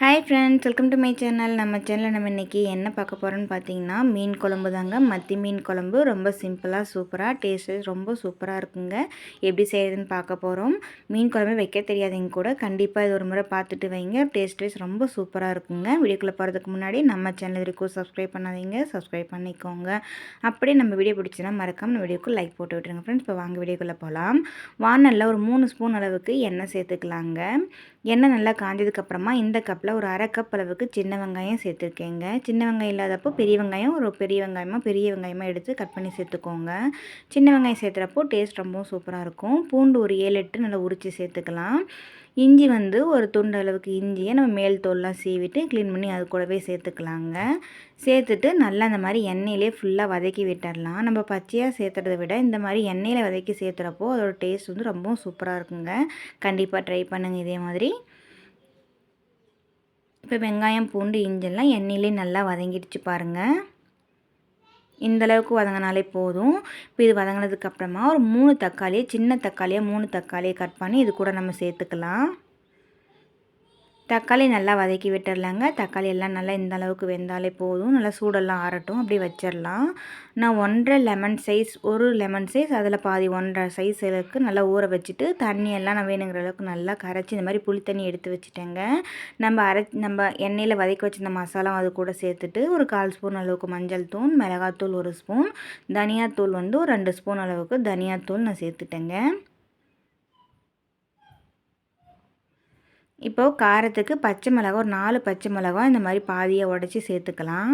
Hi friends welcome to my channel நம்ம சேனலில் நம்ம இன்றைக்கி என்ன பார்க்க போகிறோன்னு பார்த்தீங்கன்னா மீன் குழம்பு தாங்க. மத்தி மீன் குழம்பு ரொம்ப சிம்பிளாக சூப்பராக டேஸ்ட்டு ரொம்ப சூப்பராக இருக்குங்க. எப்படி செய்கிறதுன்னு பார்க்க போகிறோம் மீன் குழம்பு வைக்க தெரியாதவங்க கூட கண்டிப்பாக இது ஒரு முறை பார்த்துட்டு வைங்க. டேஸ்ட் வைஸ் ரொம்ப சூப்பராக இருக்குங்க. வீடியோக்குள்ளே போகிறதுக்கு முன்னாடி நம்ம சேனல் இருக்கும் சப்ஸ்கிரைப் பண்ணாதீங்க. சப்ஸ்கிரைப் பண்ணிக்கோங்க. அப்படியே நம்ம வீடியோ பிடிச்சினா மறக்காம நம்ம வீடியோக்கு லைக் போட்டு விட்டுருங்க ஃப்ரெண்ட்ஸ் இப்போ வாங்க வீடியோக்குள்ளே போகலாம் வானலில் ஒரு மூணு ஸ்பூன் அளவுக்கு எண்ணெய் சேர்த்துக்கலாங்க. எண்ணெய் நல்லா காஞ்சதுக்கப்புறமா இந்த கப்பில் ஒரு அரை கப் அளவுக்கு சின்ன வெங்காயம் சேர்த்துருக்கேங்க. சின்ன வெங்காயம் இல்லாதப்போ பெரிய வெங்காயம் ஒரு பெரிய வெங்காயமாக பெரிய வெங்காயமாக எடுத்து கட் பண்ணி சேர்த்துக்கோங்க. சின்ன வெங்காயம் சேர்த்துறப்போ டேஸ்ட் ரொம்பவும் சூப்பராக இருக்கும். பூண்டு ஒரு ஏழு எட்டு நல்லா உரித்து சேர்த்துக்கலாம். இஞ்சி வந்து ஒரு துண்டு அளவுக்கு இஞ்சியை நம்ம மேல் தோல்லாம் சீவிட்டு க்ளீன் பண்ணி அது கூடவே சேர்த்துக்கலாங்க. சேர்த்துட்டு நல்லா அந்த மாதிரி எண்ணெயிலே ஃபுல்லாக வதக்கி விட்டுடலாம். நம்ம பச்சையாக சேர்த்துறத விட இந்த மாதிரி எண்ணெயில் வதக்கி சேர்த்துறப்போ அதோட டேஸ்ட் வந்து ரொம்பவும் சூப்பராக இருக்குங்க. கண்டிப்பாக ட்ரை பண்ணுங்கள் இதே மாதிரி. இப்போ வெங்காயம் பூண்டு இஞ்செல்லாம் எண்ணெயிலே நல்லா வதங்கிடுச்சு பாருங்கள் இந்தளவுக்கு வதங்கினாலே போதும். இப்போ இது வதங்கினதுக்கப்புறமா ஒரு மூணு தக்காளியை சின்ன தக்காளியாக மூணு தக்காளியை கட் பண்ணி இது கூட நம்ம சேர்த்துக்கலாம். தக்காளி நல்லா வதக்கி விட்டுடலாங்க தக்காளி எல்லாம் நல்லா இந்த அளவுக்கு வெந்தாலே போதும். நல்லா சூடெல்லாம் ஆறட்டும். அப்படி வச்சிடலாம் நான் ஒன்றரை லெமன் சைஸ் ஒரு லெமன் சைஸ் அதில் பாதி ஒன்றரை சைஸ் அளவுக்கு நல்லா ஊற வச்சுட்டு தண்ணியெல்லாம் நான் வேணுங்கிற அளவுக்கு நல்லா கரைச்சி இந்த மாதிரி புளி தண்ணி எடுத்து வச்சுட்டேங்க. நம்ம அரை நம்ம எண்ணெயில் வதக்கி வச்சிருந்த மசாலா அது கூட சேர்த்துட்டு ஒரு கால் ஸ்பூன் அளவுக்கு மஞ்சள் தூள் மிளகாத்தூள் ஒரு ஸ்பூன் தனியாத்தூள் வந்து ஒரு ரெண்டு ஸ்பூன் அளவுக்கு தனியாத்தூள் நான் சேர்த்துட்டேங்க. இப்போது காரத்துக்கு பச்சை மிளகா ஒரு நாலு பச்சை மிளகா இந்த மாதிரி பாதியை உடச்சி சேர்த்துக்கலாம்.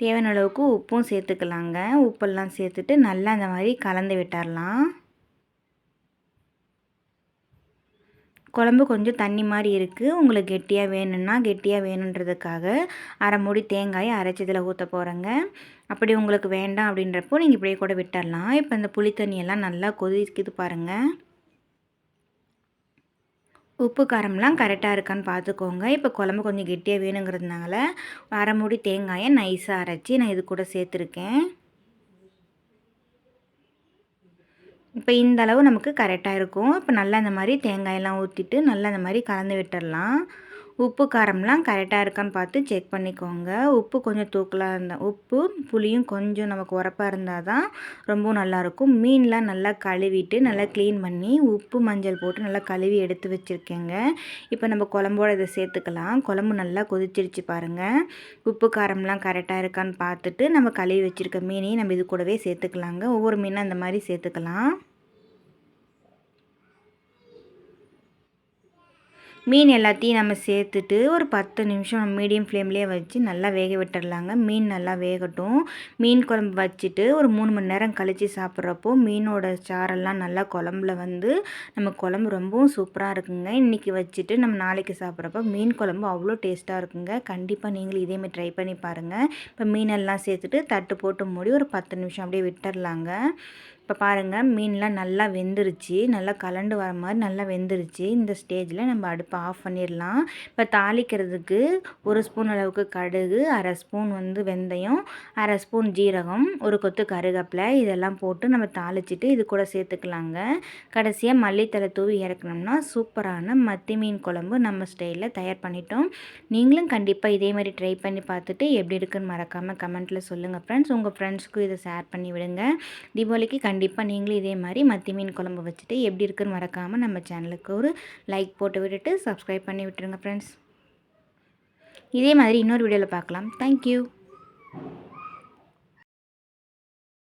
தேவையான அளவுக்கு உப்பும் சேர்த்துக்கலாங்க. உப்பெல்லாம் சேர்த்துட்டு நல்லா இந்த மாதிரி கலந்து விட்டுடலாம் குழம்பு கொஞ்சம் தண்ணி மாதிரி இருக்குது உங்களுக்கு கெட்டியாக வேணும்னா கெட்டியாக வேணுன்றதுக்காக அரை மூடி தேங்காயை அரைச்சதில் ஊற்ற போகிறேங்க அப்படி உங்களுக்கு வேண்டாம் அப்படின்றப்போ நீங்கள் இப்படியே கூட விட்டுடலாம் இப்போ இந்த புளி தண்ணியெல்லாம் நல்லா கொதிக்குது பாருங்கள் உப்பு காரம்லாம் கரெக்டாக இருக்கான்னு பார்த்துக்கோங்க. இப்போ குழம்பு கொஞ்சம் கெட்டியாக வேணுங்கிறதுனால அரை மூடி தேங்காயை நைஸாக அரைச்சி நான் இது கூட சேர்த்துருக்கேன். இப்போ இந்த அளவு நமக்கு கரெக்டாக இருக்கும். இப்போ நல்லா இந்த மாதிரி தேங்காயெல்லாம் ஊற்றிட்டு நல்லா இந்த மாதிரி கலந்து விட்டுடலாம். உப்பு காரம்லாம் கரெக்டாக இருக்கான்னு பார்த்து செக் பண்ணிக்கோங்க. உப்பு கொஞ்சம் தூக்கலாக இருந்தால் உப்பு புளியும் கொஞ்சம் நமக்கு உரப்பாக இருந்தால் தான் ரொம்ப நல்லாயிருக்கும். மீன்லாம் நல்லா கழுவிட்டு நல்லா க்ளீன் பண்ணி உப்பு மஞ்சள் போட்டு நல்லா கழுவி எடுத்து வச்சுருக்கேங்க. இப்போ நம்ம குழம்போட இதை சேர்த்துக்கலாம். குழம்பு நல்லா கொதிச்சிருச்சு பாருங்கள் உப்பு காரம்லாம் கரெக்டாக இருக்கான்னு பார்த்துட்டு நம்ம கழுவி வச்சுருக்க மீனையும் நம்ம இது கூடவே சேர்த்துக்கலாங்க. ஒவ்வொரு மீனும் அந்த மாதிரி சேர்த்துக்கலாம். மீன் எல்லாத்தையும் நம்ம சேர்த்துட்டு ஒரு பத்து நிமிஷம் நம்ம மீடியம் ஃப்ளேம்லேயே வச்சு நல்லா வேக விட்டுடலாங்க. மீன் நல்லா வேகட்டும். மீன் குழம்பு வச்சுட்டு ஒரு மூணு மணி நேரம் கழித்து சாப்பிட்றப்போ மீனோட சாரெல்லாம் நல்லா குழம்புல வந்து நம்ம குழம்பு ரொம்பவும் சூப்பராக இருக்குங்க. இன்றைக்கி வச்சுட்டு நம்ம நாளைக்கு சாப்பிட்றப்போ மீன் குழம்பு அவ்வளோ டேஸ்ட்டாக இருக்குங்க. கண்டிப்பாக நீங்களும் இதேமாதிரி ட்ரை பண்ணி பாருங்கள் இப்போ மீனெல்லாம் சேர்த்துட்டு தட்டு போட்டு மூடி ஒரு பத்து நிமிஷம் அப்படியே விட்டுடலாங்க. இப்போ பாருங்கள் மீன்லாம் நல்லா வெந்துருச்சு. நல்லா கலண்டு வர மாதிரி நல்லா வெந்துருச்சு. இந்த ஸ்டேஜில் நம்ம அடுப்பை ஆஃப் பண்ணிடலாம். இப்போ தாளிக்கிறதுக்கு ஒரு ஸ்பூன் அளவுக்கு கடுகு அரை ஸ்பூன் வந்து வெந்தயம் அரை ஸ்பூன் ஜீரகம் ஒரு கொத்து கருகப்பில் இதெல்லாம் போட்டு நம்ம தாளிச்சிட்டு இது கூட சேர்த்துக்கலாங்க. கடைசியாக மல்லித்தலை தூவி இறக்கணும்னா சூப்பரான மத்தி மீன் குழம்பு நம்ம ஸ்டைலில் தயார் பண்ணிட்டோம். நீங்களும் கண்டிப்பாக இதே மாதிரி ட்ரை பண்ணி பார்த்துட்டு எப்படி இருக்குன்னு மறக்காமல் கமெண்ட்டில் சொல்லுங்கள் ஃப்ரெண்ட்ஸ் உங்கள் ஃப்ரெண்ட்ஸ்க்கும் இதை ஷேர் பண்ணி விடுங்க. தீபாவளிக்கு கண்டிப்பாக நீங்களும் இதே மாதிரி மத்தி மீன் குழம்பு வச்சுட்டு எப்படி இருக்குன்னு மறக்காமல் நம்ம சேனலுக்கு ஒரு லைக் போட்டு விட்டுட்டு சப்ஸ்கிரைப் பண்ணி விட்டுருங்க ஃப்ரெண்ட்ஸ் இதே மாதிரி இன்னொரு வீடியோவில் பார்க்கலாம். தேங்க்யூ